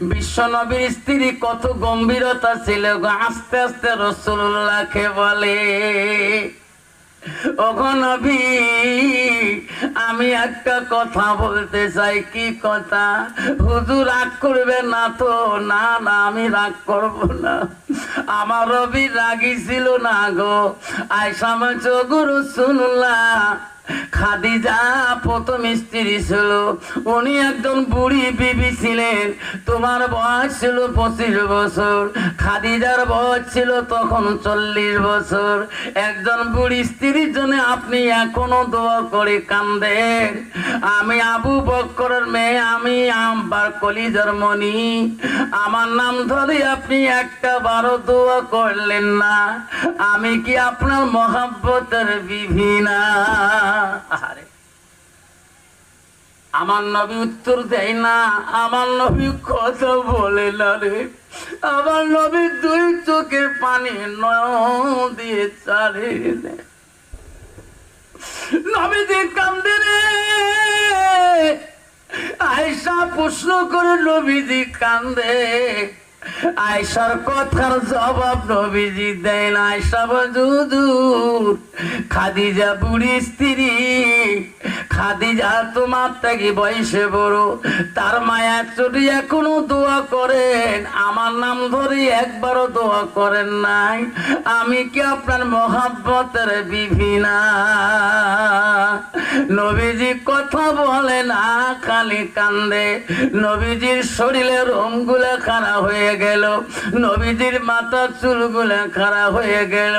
বিশ্ব নবীর স্ত্রী কত গম্ভীরতা ছিল গো, আস্তে আস্তে রসুল্লাহকে বলে আমি একটা কথা বলতে চাই, কি কথা? হুজুর রাগ করবে না তো? না না, আমি রাগ করব না। আমার রবি রাগি ছিল না গো। আয়সাম চগুরু শুনলা খাদিজা, প্রথম স্ত্রী ছিল। উনি একজন বুড়ি বিবি ছিলেন। তোমার বয়স ছিল পঁচিশ বছর। খাদিজার বয়স ছিল তখন চল্লিশ বছর। একজন বুড়ি স্ত্রীর জন্য আপনি এখনও দোয়া করে কান্দেন। আমি আবু বক্করের মেয়ে, আমি আম্বার কলিজার মনি আমার নাম ধরে আপনি একটা বারো দোয়া করলেন না। আমি কি আপনার মহাব্বতের বিভিনা? আমার নবী উত্তর দেয় না, আমার নবী কথা বলে না রে। আমার নবী দুই চোখে পানি নয়ন দিয়ে চারে নবীজি কান্দে রে। আয়সা প্রশ্ন করে নবীজি কান্দে। আয়সার কথার জবাব নবীজি দেয় না আয়সা বাজুদুর খাদিজা বুড়ি স্ত্রী খাদিজা তোমার থেকে বয়সে বড়, তার মায়া এখনও দোয়া করেন। আমার নাম ধরে একবারও দোয়া করেন নাই। আমি কি আপনার মহাব্বতের বিভিনা? নবীজি কথা বলে না, খালি কান্দে। নবীজির শরীরে রোমগুলা খারাপ হয়ে গেল। নবীজির মাথা চুলগুলা খারাপ হয়ে গেল।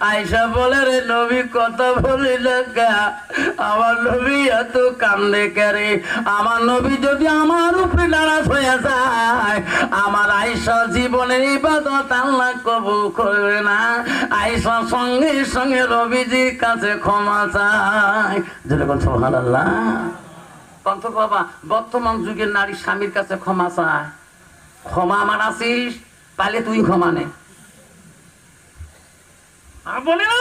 আয়সা বলে, রে নবী, কথা বলে না। আমার নবী এত কান্দে আমার নবী যদি আমার উপরে নারাজ হয়ে যায়, আমার জীবনের ইবাদত আল্লাহ কবুল করবে না। সঙ্গে সঙ্গে রবিজির কাছে ক্ষমা চায়। যেটা বলছো আল্লাহ বাবা, বর্তমান যুগের নারী স্বামীর কাছে ক্ষমা চায়। ক্ষমা আমার আছিস পালে তুই ক্ষমা নে। আর বলে না।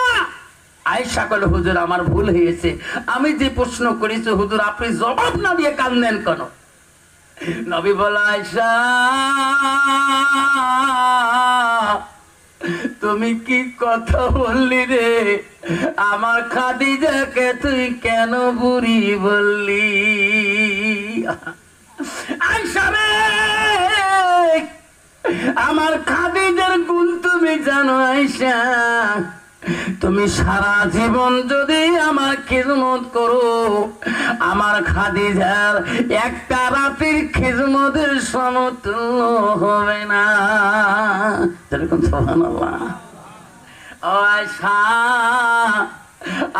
আয়সা কলে হুজুর, আমার ভুল হয়েছে। আমি যে প্রশ্ন করেছি, হুজুর, আপনি জবাব না দিয়ে কান্দেন কেন? নবী বলা আয়সা তুমি কি কথা বললি রে? আমার খাদিজাকে তুই কেন বুড়ি বললি? আমার খাদিজার গুণ তুমি জানো আয়সা তুমি সারা জীবন যদি আমার খিজমত করো, আমার খাদিজার একটা রাতের খিজমতের সমতুল্য হবে না। যেরকম আয়সা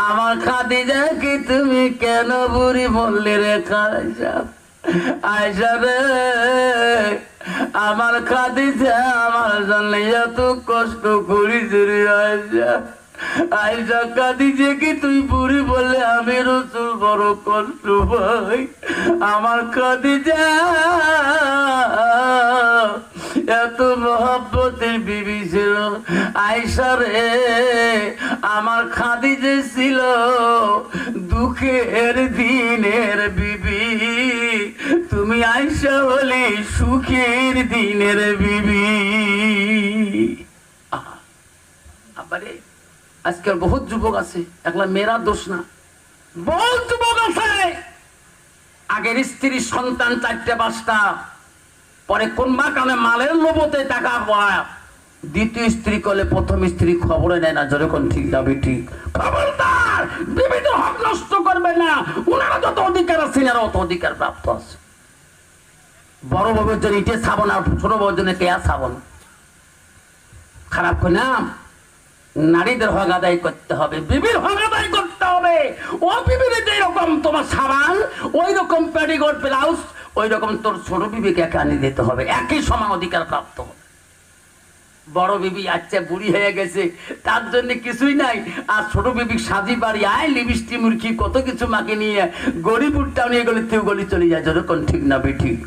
আমার খাদিজাকে তুমি কেন বুড়ি বললে রে খাদিজা? আয়সা রে, আমার খাদিজা, আমার জন্য এত কষ্ট করি রে আয়সা আয়সা খাদিজা কি তুই বুড়ি বললে আমি রসুল বড় কষ্ট পাই। আমার খাদিজা এত মহব্বতের বিবি ছিল। আয়সা রে, আমার খাদি যে ছিল। দুঃখের দিনের বিবি, তুমি আয়সা হলে সুখের দিনের বিবি। আবারে আজকাল বহুত যুবক আছে, একলা মেয়েরা দোষ না। বহুত যুবক আছে। আগের স্ত্রী সন্তান চারটে পাঁচটা, পরে কোন মাকামে মালের লোভতে টাকা পায়, দ্বিতীয় স্ত্রী করলে প্রথম স্ত্রী খবরে নেয় না যেরকম ঠিক যাবে ঠিক। খবরদার বিবিধ হক নষ্ট করবে না। ওনারা যত অধিকার আছে এনারা অত অধিকার প্রাপ্ত আছে। বড় বউয়ের জন্য ইটে ছাবন আর ছোট বউয়ের জন্য কেয়া ছাবন খারাপ কই না? নারীদের হক আদায় করতে হবে, বিবির হক আদায় করতে হবে। ও বিবির যে রকম তোমার সাবান ওই রকম প্যাডিগোড ব্লাউজ ওই রকম তোর ছোট বিবিকে একে আনি দিতে হবে। একই সমান অধিকার প্রাপ্ত। বড় বিবি আচ্ছা বুড়ি হয়ে গেছে, তার জন্য কিছুই নাই। আর ছোট বিবি সাজি বাড়ি, আয় লিপস্টি মুরগি, কত কিছু মাকে নিয়ে গরিব উঠটাও নিয়ে গেলে তেও গলি চলে যায় যেরকম ঠিক না বে ঠিক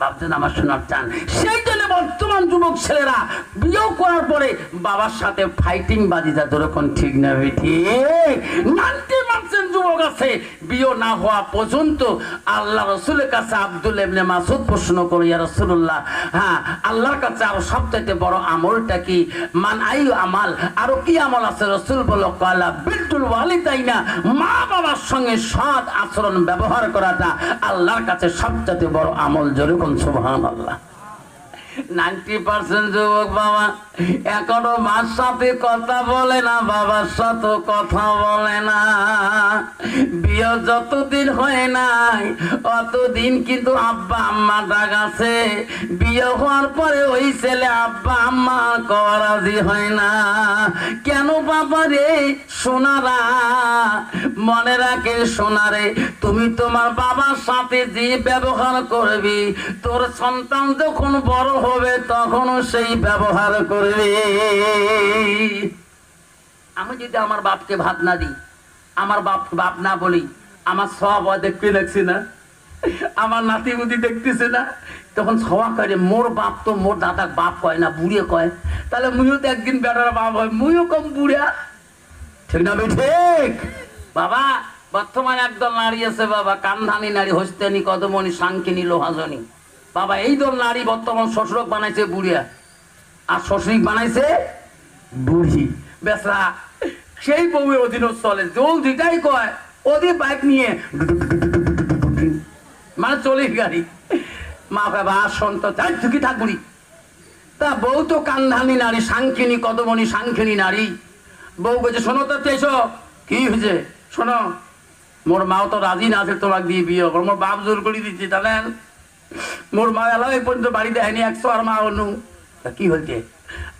ভাবছেন আমার শোনার চান সেই জন্য বর্তমান যুবক ছেলেরা বিয়ে করার পরে বাবার সাথে ফাইটিং বাজি যা যেরকম ঠিক না ঠিক নাইনটি পার্সেন্ট যুবক যুবক আছে বিয়ে না হওয়া পর্যন্ত আল্লাহ রসুলের কাছে আব্দুল এমনি মাসুদ প্রশ্ন করি, ইয়া রসুল্লাহ হ্যাঁ আল্লাহর কাছে আরও সবচাইতে বড় আমলটা কি? মান আই আমাল, আরও কি আমল আছে? রসুল বলো কয়লা বিদ্যুল ওয়ালিদাই না মা বাবার সঙ্গে সৎ আচরণ, ব্যবহার করাটা আল্লাহর কাছে সবচাইতে বড় আমল। যেরকম সুবহান আল্লাহ নাইনটি পার্সেন্ট যুবক বাবা, এখনও মার সাথে কথা বলে না, বাবার সাথে কথা বলে না। বিয়ে যতদিন হয় নাই, অতদিন কিন্তু আব্বা আম্মা ডাক আছে। বিয়ে হওয়ার পরে ওই ছেলে আব্বা আম্মা করাজি হয় না। কেন বাবা রে সোনারা মনে রাখে সোনারে, তুমি তোমার বাবার সাথে যে ব্যবহার করবি, তোর সন্তান যখন বড় হবে তখনও সেই ব্যবহার করবে। আমি যদি আমার বাপকে ভাত না দিই, আমার বাপ বাপ না বলি, আমার সব হয় দেখতে দেখছি না। আমার নাতি মুতি দেখতেছে না। তখন সবা করে, মোর বাপ তো মোর দাদার বাপ কয় না বুড়িয়ে কয়। তাহলে মুইও তো একদিন বেটার বাপ হয়, মুইও কম বুড়িয়া ঠিক না ঠিক? বাবা, বর্তমানে একদল নারী আছে বাবা কান্ধানি নারী, হস্তেনি, কদমনি, সাংকিনী, লোহাজনী। বাবা এই দল নারী বর্তমান শ্বশুরক বানাইছে বুড়িয়া। আর শ্বশুরিক বানাইছে বুড়ি। বেসরা সেই বউয়ের অধীনত চলে জল যেটাই কয় ওদের বাইক নিয়ে মানে চলে গাড়ি মা বাবা সন্ত যাই ঝুঁকি থাক বুড়ি। তা বউ তো কান্ধানি নারী সাংখিনী কদমনি সাংখিনী নারী। বউ বলছে, শোনো তো এসো কি হয়েছে? শোনো, মোর মাও তো রাজি না আছে তোমাকে দিয়ে বিয়ে করো মোর বাপ জোর করে দিচ্ছে, জানেন? মোর মা এলাও এই পর্যন্ত বাড়ি দেয়নি, একশো আর মা অনু তা কি হয়েছে?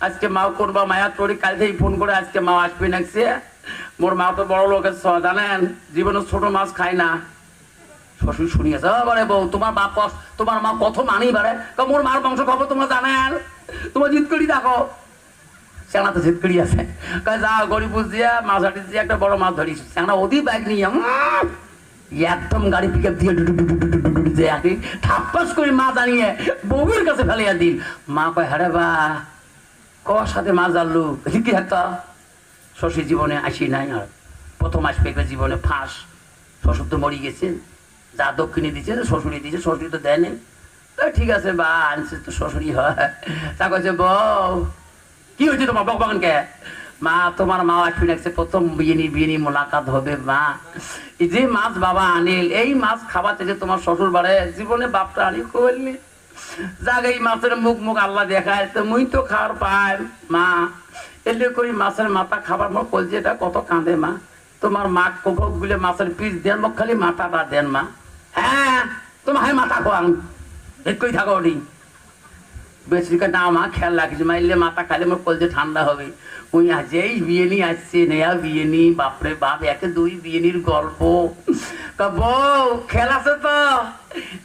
আজকে মাও করবা, মায়া তোরি কাল থেকেই ফোন করে আজকে মা আসবে নাকছে মোর মা তো বড় লোকের জানেন? জীবনে ছোট মাছ খায় না। শ্বশুর শুনিয়েছে বারে বউ, তোমার বাপ তোমার মা কত মানি বারে কা মোর মার বংশ খবর তোমরা জানেন তোমার জিত করি দেখো। সেনা তো করি আছে। যা গরিব দিয়া, মাছ হাটি দিয়ে একটা বড় মাছ ধরিস। সেনা ওদি বাইক নিয়ে একদম গাড়ি পিক আপ দিয়ে যে আগে ঠাপ্পাস করে মাছ আনিয়ে বউয়ের কাছে ফেলিয়া দিন মা কয়, হারে বা, কর সাথে মাছ জানলু কি একটা? শশী জীবনে আসি নাই আর। প্রথম আসবে জীবনে ফাঁস। শ্বশুর তো মরি গেছে। যা দক্ষিণে দিচ্ছে শ্বশুরি দিচ্ছে শ্বশুরি তো দেয়নি। তো ঠিক আছে, বা আনছে তো শ্বশুরি হয়। তা কছে বউ, কি হয়েছে তোমার বকবাগান কে মা, তোমার মা আসবে লাগছে প্রথম বিয়েনি বিয়েনি মোলাকাত হবে, মা। যে মাছ বাবা আনিল, এই মাছ খাওয়াতে যে তোমার শ্বশুর বাড়ে, জীবনে বাপটা আনি করলি যাক, এই মাছের মুখ মুখ আল্লাহ দেখায়, তো মুই তো খাওয়ার পাই, মা। এলে করি মাছের মাথা খাবার মোর কলছে এটা কত কাঁদে, মা। তোমার মা কবক গুলে মাছের পিস দেন, মোক খালি মাথাটা দেন, মা। হ্যাঁ তোমার মাথা খোয়াং। একই থাকো ওটি বেশি না মা, খেয়াল রাখিস, মাইলে মাথা খালে মোর কলছে ঠান্ডা হবে। ওই যেই বিয়েনি আসছে, নেয়া বিয়েনি বাপরে বাপ, একে দুই বিয়েনির গল্প। তা বউ খেল আছে তো?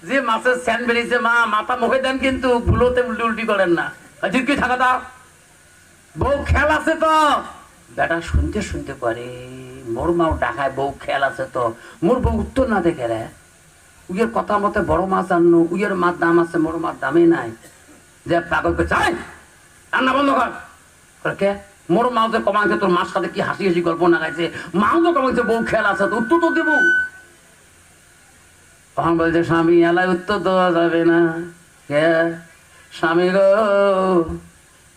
যে মাছের স্যান বেরিয়েছে মা, মাথা মুখে দেন কিন্তু ভুলোতে উল্টি উল্টি করেন না। কি থাকা দাও বউ খেল আছে তো? বেটা, শুনতে শুনতে পারে মোর মাও ডাকায়, বউ খেল আছে তো? মোর বউ উত্তর না দেখে রে। উইয়ের কথা মতে বড় মাছ আনলো উইয়ের মাছ দাম আছে মোর মাছ দামে নাই। যে পাগল করে চাই রান্না বন্ধ কর। কে? মোর মাও যে কমাইছে, তোর মার সাথে কি হাসি হাসি গল্প না গাইছে মাও তো কমাইছে, বউ খেল আছে তো উত্তর তো দেবো। তখন বলছে, স্বামী, এলাই উত্তর দেওয়া যাবে না। কে? স্বামী গো,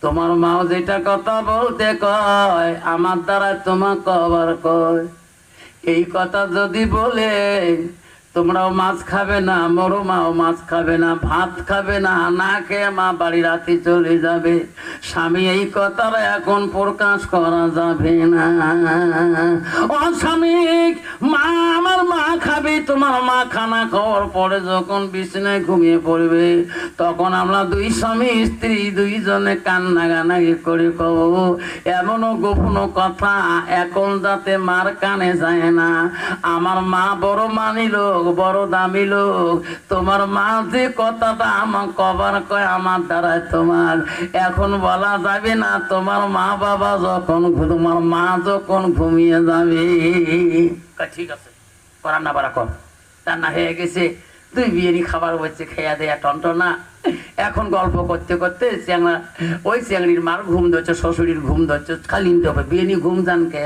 তোমার মাও যেটা কথা বলতে কয়, আমার দ্বারা তোমার কবার কয়। এই কথা যদি বলে তোমরাও মাছ খাবে না মরো মাও মাছ খাবে না, ভাত খাবে না না খেয়ে মা বাড়ি রাতে চলে যাবে। স্বামী এই কথাটা এখন প্রকাশ করা যাবে না। ও স্বামী, মা, আমার মা খাবে। তোমার মা খানা খাওয়ার পরে যখন বিছানায় ঘুমিয়ে পড়বে, তখন আমরা দুই স্বামী, স্ত্রী দুইজনে কান্না গানাগি করে কব এমনও গোপন কথা এখন যাতে মার কানে যায় না। আমার মা বড় মানি লোক বড় দামি লোক। তোমার মা যে কথাটা আমার কবার কয়, আমার দ্বারায় তোমার। এখন বলা যাবে না, তোমার মা বাবা যখন তোমার মা যখন ঘুমিয়ে যাবে। ঠিক আছে করার না পারা কর। রান্না হয়ে গেছে, দুই বিয়েরই খাবার হচ্ছে, খেয়া দেয়া টনটনা। এখন গল্প করতে করতে চ্যাংড়া, ওই চ্যাংড়ির মার ঘুম ধরছে, শ্বশুরির ঘুম ধরছে, খালি নিতে হবে বিয়েনি ঘুম জানকে।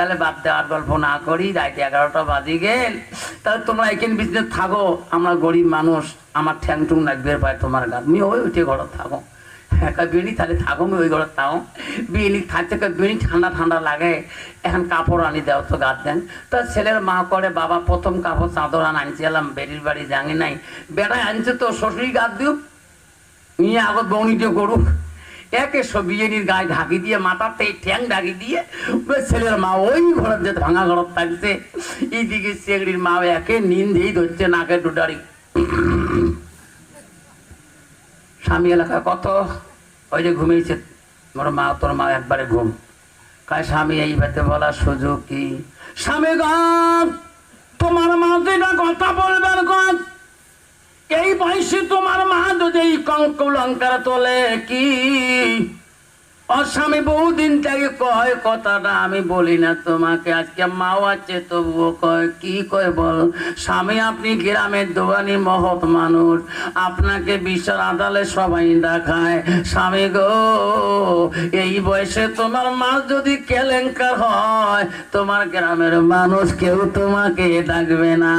তাহলে বাদ দেওয়ার গল্প না করি রাইতে এগারোটা বাজে গেল। তাহলে তোমরা এখানে বিজনেস থাকো, আমরা গরিব মানুষ, আমার ঠ্যাং টুং লাগবে পায় তোমার গা তুমি ওই উঠে ঘর থাকো। কয় বিড়ি তাহলে থাকো, আমি ওই ঘরে থাকো। বিড়ি কয় বিড়ি ঠান্ডা ঠান্ডা লাগে, এখন কাপড় আনি দাও তো গাছ দেন। তো ছেলের মা করে, বাবা প্রথম কাপড় চাদর আন আনছি এলাম বেরির বাড়ি জানি নাই। বেড়ায় আনছে তো শ্বশুরি গাছ দিও নিয়ে আগত বৌনিটা করুক। একে সবিয়েনির গায়ে ঢাকি দিয়ে, মাথাতে ঠ্যাং ঢাকি দিয়ে ছেলের মা ওই ঘরের যে ভাঙা ঘর থাকছে, এইদিকে চেংড়ির মা একে নিন্দেই ধরছে নাকে ডুডারি স্বামী এলাকা কত? ওই যে ঘুমিয়েছে। মোর মা, তোর মা একবারে ঘুম। কায়, স্বামী, এই বাতে বলার সুযোগ কি? স্বামী গান তোমার মা যেটা কথা বলবার গান এই বয়সে তোমার মা যদি এই কঙ্কলঙ্কার তোলে কি? অস্বামী বহুদিন থেকে কয় কথাটা আমি বলি না তোমাকে, আজকে মাও আছে, তবুও কয়, কি কয় বল? স্বামী, আপনি গ্রামের দোয়ানি মহৎ মানুষ, আপনাকে বিচার আদালে সবাই দেখায়। স্বামী গো, এই বয়সে তোমার মা যদি কেলেঙ্কার হয়, তোমার গ্রামের মানুষ কেউ তোমাকে ডাকবে না।